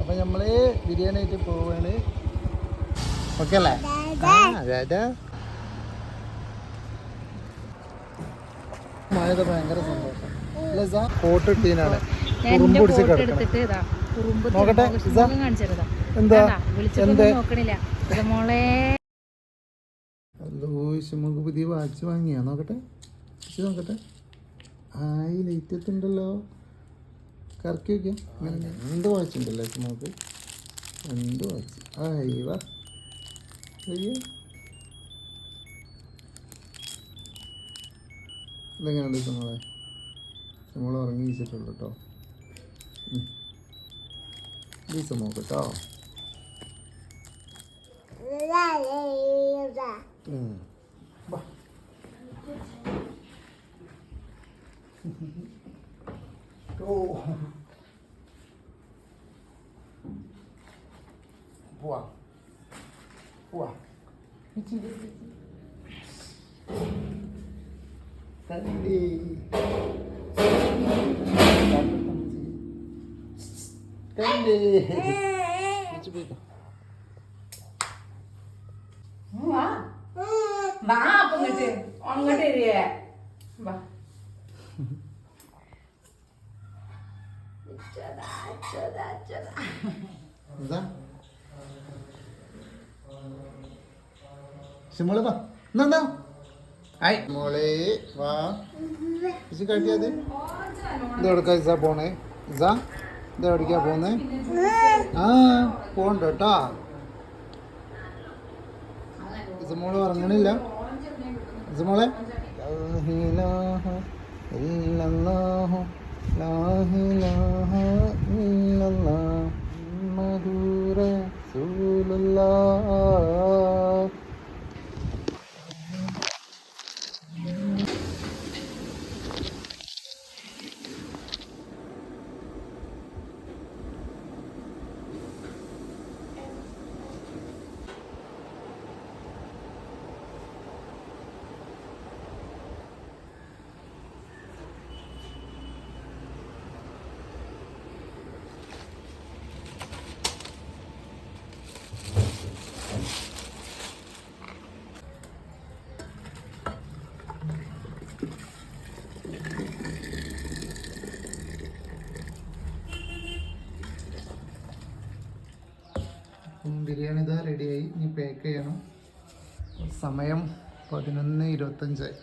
അപ്പൊ നമ്മൾ ബിരിയാണി ആയിട്ട് പോവാണ്. ഓക്കെ അല്ലേ? ആ, അതെ അതെ മഴയത് ഭയങ്കര സന്തോഷം. കോട്ട് ഇട്ടീനാണ്. പിടിച്ച് കിടക്കണം. നോക്കട്ടെ, എന്താ? എന്ത്? നോക്കണില്ല ഇത് മോളെ നമുക്ക് പുതിയ വാച്ച് വാങ്ങിയാ? നോക്കട്ടെ. വാച്ച് നോക്കട്ടെ. ആയി ലൈറ്റ് എത്തുണ്ടല്ലോ കറക്കി വയ്ക്കാം അങ്ങനെ എന്ത് വാച്ച് ഉണ്ടല്ലോ നമുക്ക്. എന്ത് വാച്ച്. ആയി വാ. അയ്യോ ഇതെങ്ങനെയുണ്ട് നമ്മളെ നമ്മൾ ഉറങ്ങി വെച്ചിട്ടുള്ളൂ കേട്ടോ ദിവസം നോക്കട്ടോ ഉം. വാ. ഓ. പോവാ. പോവാ. തണ്ടി വിളിച്ചു പോയിക്കോ വാ അപ്പൊ ഇങ്ങോട്ട്. അങ്ങോട്ട് വാ. എന്താ മോൾ വാ. എന്നാ ഹായ് മോളെ വാ. ഇച്ചി കഴിക്കാതെ ഇത് എവിടേക്കാ ഇസാ പോണേ? ഇസാ ഇത് എവിടേക്കാ പോന്നേ? ആ പോണ്ട കേട്ടാ. ഇസമോൾ ഉറങ്ങണില്ല. ഇസമോളെ? ഇല്ലല്ലാഹു. ലാഹിലാഹ ഇല്ലല്ലാഹ് ബിരിയാണി ഇതാ റെഡിയായി ഇനി പാക്ക് ചെയ്യണം. സമയം പതിനൊന്ന് ഇരുപത്തഞ്ചായി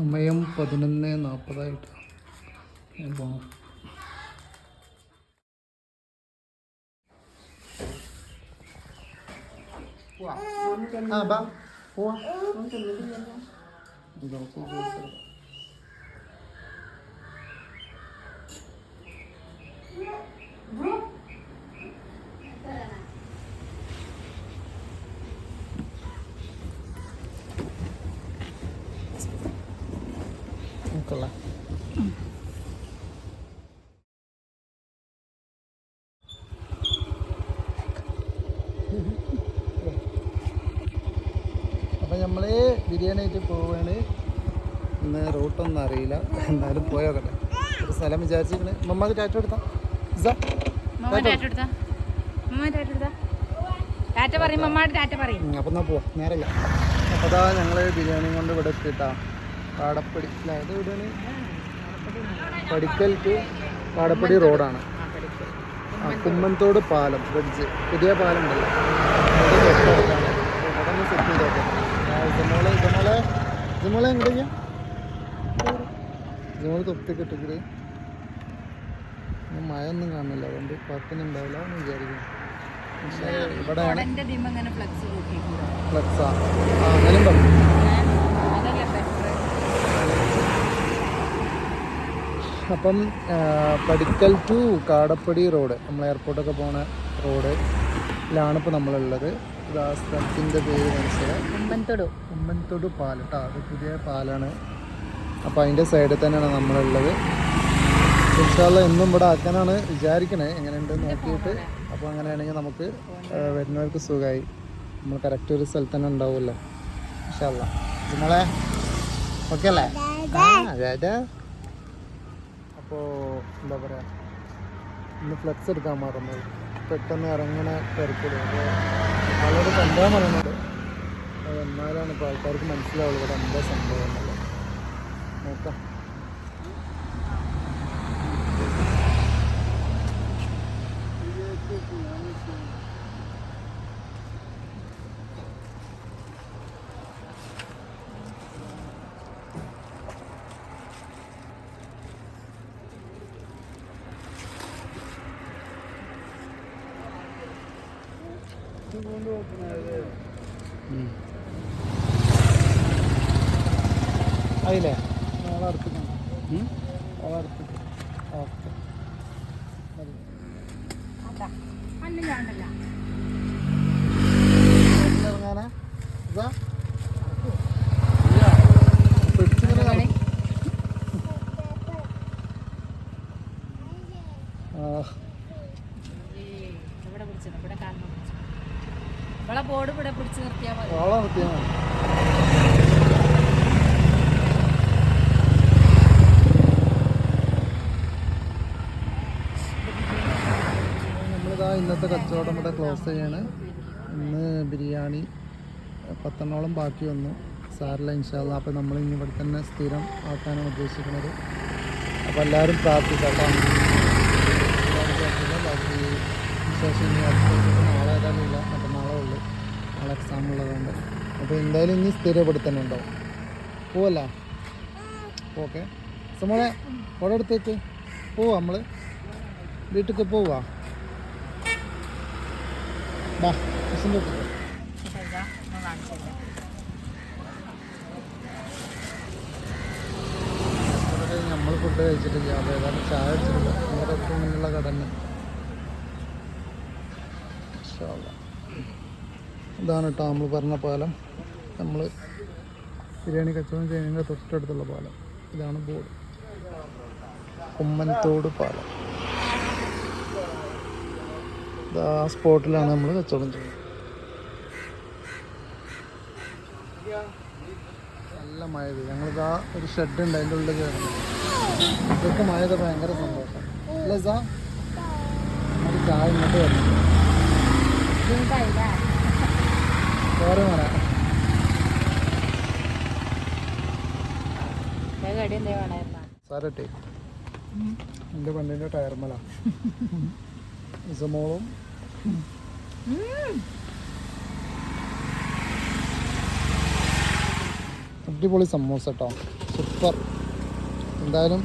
സമയം പതിനൊന്ന് നാൽപ്പതായിട്ട്. പോകണം ആ ബാ. പോവാ ഇതൊക്കെ ദിവസം കൊള്ളാം അപ്പം നമ്മൾ ബിരിയാണി ആയിട്ട് പോവുകയാണ് ഇന്ന് റൂട്ടൊന്നും അറിയില്ല. എന്നാലും പോയോക്കട്ടെ ഒരു സ്ഥലം വിചാരിച്ചിരിക്കണേ. മമ്മ മമ്മ ടാറ്റ എടുത്താ. അപ്പൊ അപ്പം പോവാം. നേരല്ല. അപ്പോൾ അതാ ഞങ്ങൾ ബിരിയാണി കൊണ്ട് ഇവിടെ എത്തിട്ടാ കാടപ്പടി അതായത് ഇവിടെയാണ് പടിക്കൽക്ക് പടിക്കൽ ടു കാടപ്പടി റോഡാണ് കുമ്മൻതോട് പാലം ബ്രിഡ്ജ്. പുതിയ പാലം ഉണ്ടല്ലോ. ഇതുമോളെ എങ്ങോട്ടേക്കാ ഇതുമോളെ തൊപ്പിയൊക്കെ ഇട്ടിട്ട് മഴ ഒന്നും കാണില്ല അതുകൊണ്ട് കുഴപ്പമൊന്നുണ്ടാവില്ല എന്ന് വിചാരിക്കുന്നു. ഇവിടെയാണ് ഫ്ലക്സ് അങ്ങനെയും പറഞ്ഞു അപ്പം പടിക്കൽ ടു കാടപ്പടി റോഡ്. നമ്മൾ എയർപോർട്ടൊക്കെ പോണ റോഡിലാണ് ഇപ്പോൾ നമ്മളുള്ളത്. ആ സ്ഥലത്തിന്റെ പേര് മനസ്സിലായി ഉമ്മൻതൊടു. ഉമ്മൻതൊട് പാലം കേട്ടോ അത് പുതിയ പാലാണ്. അപ്പോൾ അതിന്റെ സൈഡിൽ തന്നെയാണ് നമ്മളുള്ളത്. ഇൻഷാല്ല എന്നും ഇവിടെ ആക്കാനാണ് വിചാരിക്കണേ. എങ്ങനെയുണ്ട് നോക്കിയിട്ട്. അപ്പോൾ അങ്ങനെയാണെങ്കിൽ നമുക്ക് വരുന്നവർക്ക് സുഖമായി. നമ്മൾ കറക്റ്റ് ഒരു സ്ഥലത്ത് തന്നെ ഉണ്ടാവുമല്ലോ. ഇൻഷാല്ല നിങ്ങളെ ഓക്കെ അല്ലേ? ആ അതെ അപ്പോൾ എന്താ പറയുക ഇന്ന് ഫ്ലെക്സ് എടുക്കാൻ മറന്നു പെട്ടെന്ന് ഇറങ്ങണ തിരക്കില്ല അപ്പോൾ ആളോട് കണ്ടാൽ പറയുന്നുണ്ട് അത് എന്നാലാണ് ഇപ്പോൾ ആൾക്കാർക്ക് മനസ്സിലാവുള്ളൂ ഇവിടെ എന്താ സംഭവം എന്നുള്ളത്. നോക്കാം ആയില്ലേ നാളെ അടുത്തേക്ക് നാളെ അടുത്തേക്ക് ഓക്കെ അതാ അന്ന് ഞാണ്ടല്ല ഇറങ്ങാനാ ഇതാ ഇല്ല. പിടിച്ചിങ്ങനെ നട- ആ, ഇവിടെ പിടിച്ചത് ഇവിടെ കാലിന് പിടിച്ചു ഇവിടെ ബോർഡ് ഇവിടെ പിടിച്ച് നിർത്തിയാൽ മതി. ഓളെ നിർത്തിയാ മതി. നമ്മളിതാ ഇന്നത്തെ കച്ചവടം ഇവിടെ ക്ലോസ് ചെയ്യാണ്. ഇന്ന് ബിരിയാണി പത്തെണ്ണോളം ബാക്കി വന്നു. സാറില്ല ഇൻഷാല്ല അപ്പോൾ നമ്മൾ ഇനി ഇവിടെ തന്നെ സ്ഥിരം ആക്കാനാണ് ഉദ്ദേശിക്കുന്നത്. അപ്പോൾ എല്ലാവരും പ്രാർത്ഥിക്കാം. ബാക്കി വിശേഷം ഇനി അടുത്ത നാളെ ഏതായാലും ഇല്ല നാളെ എക്സാം ഉള്ളതുകൊണ്ട്. അപ്പോൾ എന്തായാലും ഇനി സ്ഥിരപ്പെടുത്തണുണ്ടോ? പോവല്ല? ഓക്കെ. സമോളെ അവിടെ അടുത്തേക്ക്. പോവാ നമ്മൾ വീട്ടിലേക്ക് പോവാ. ബാ നമ്മൾ ഫുഡ് കഴിച്ചിട്ടില്ല. അപ്പോൾ ഏതായാലും ചായ അടിച്ചിട്ടില്ല നമ്മുടെ തൊട്ട് മുന്നിലുള്ള കട തന്നെ ഇൻഷാ അല്ലാ. ഇതാണ് കേട്ടോ നമ്മൾ പറഞ്ഞ പാലം. നമ്മൾ ബിരിയാണി കച്ചവടം ചെയ്യുന്നതിന്റെ തൊട്ടടുത്തുള്ള പാലം. ഇതാണ് ബോർഡ്. ഉമ്മൻതോട് പാലം. ആ സ്പോട്ടിലാണ് നമ്മൾ കച്ചവടം ചെയ്യുന്നത്. നല്ല മഴ പെയ്യും ഞങ്ങളിതാ ഒരു ഷെഡ് ഉണ്ട് അതിന്റെ ഉള്ളിൽ കയറുന്നത് ഇതൊക്കെ മഴയൊക്കെ ഭയങ്കര സന്തോഷം. അല്ലേ സാ? ചായ ഇങ്ങോട്ട് വരണം വേണമായിരുന്ന സാരട്ടെ. എന്റെ വണ്ടിന്റെ ടയർമല ഇസമോളും. അടിപൊളി സമൂസ കേട്ടോ സൂപ്പർ. എന്തായാലും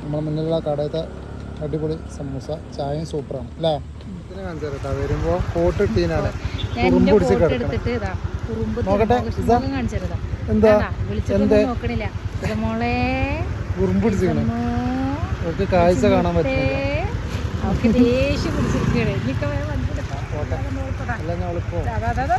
നമ്മുടെ മുന്നിലുള്ള കടയത്തെ അടിപൊളി സമൂസ. ചായയും സൂപ്പറാണ് അല്ലേ ഇതിനെ കാണിച്ചു കേട്ടോ വരുമ്പോൾ കോട്ട് ഇട്ടീനാണ് എന്റെ ഫോട്ടോ എടുത്തിട്ട് ഇതാ കുറുമ്പ് നോക്കട്ടെ. കാണിച്ചതാ. എന്താ? വിളിച്ചിട്ട് നോക്കണില്ല. മോളെ. കുറുമ്പ് പിടിച്ചിരിക്കണേ കാഴ്ച കാണാൻ പറ്റില്ല അവർക്ക് ദേഷ്യം പിടിച്ചിരിക്കുകയാണ്. ഇനിയൊക്കെ അതാ അതാ.